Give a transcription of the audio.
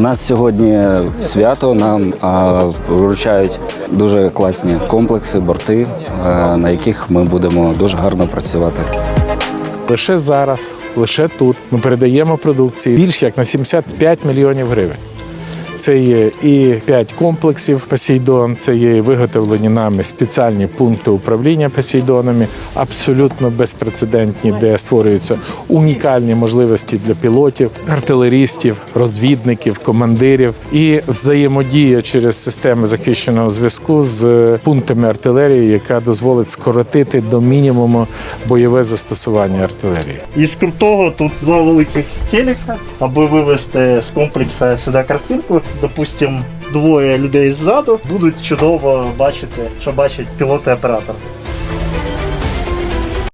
нас сьогодні свято. Нам а, вручають дуже класні комплекси, борти, а, на яких ми будемо дуже гарно працювати. Лише зараз, лише тут ми передаємо продукції більш як на 75 мільйонів гривень. Це є і 5 комплексів Посейдон, це є виготовлені нами спеціальні пункти управління Посейдонами, абсолютно безпрецедентні, де створюються унікальні можливості для пілотів, артилерістів, розвідників, командирів і взаємодія через системи захищеного зв'язку з пунктами артилерії, яка дозволить скоротити до мінімуму бойове застосування артилерії. Із крутого тут два великих телека, аби вивести з комплексу сюди картинку допустим, двоє людей ззаду будуть чудово бачити, що бачить пілот і оператор.